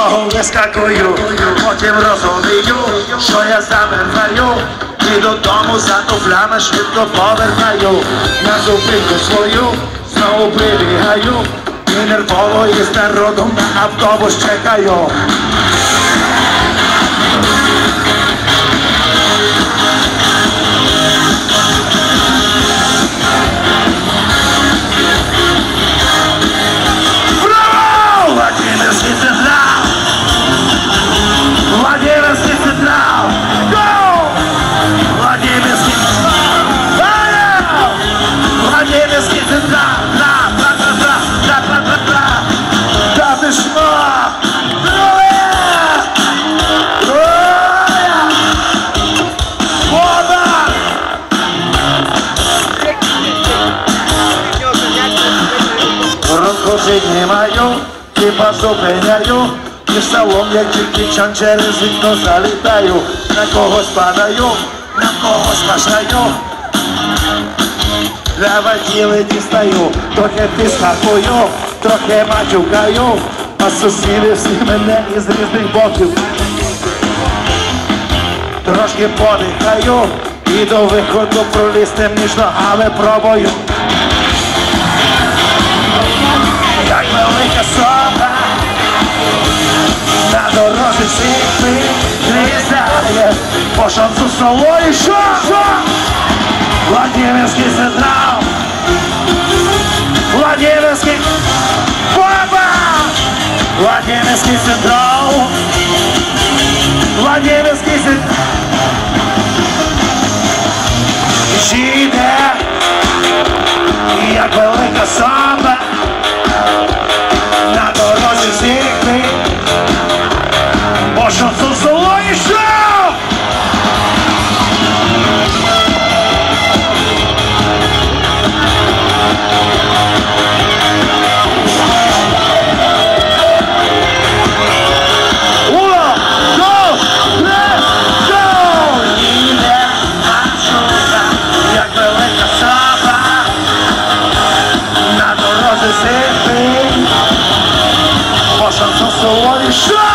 ногу вискакую, потім розумію, що я замерзаю. І додому за туфлями швидко повертаю. На зупинку свою знову прибігаю. І нервово із народом на автобус чекаю. Хіба зупиняю І салон, як тільки чан через вікно залітаю На когось падаю, на когось бажаю Для воділи дістаю, трохи підскакую, трохи матюкаю А сусіди всі мене із різних боків Трошки подихаю і до виходу пролізти між ногами пробую шансу солої, що? що? Владимирський централ Владимирський Баба! Владимирський централ Владимирський централ Жиде як велика соба So what is that?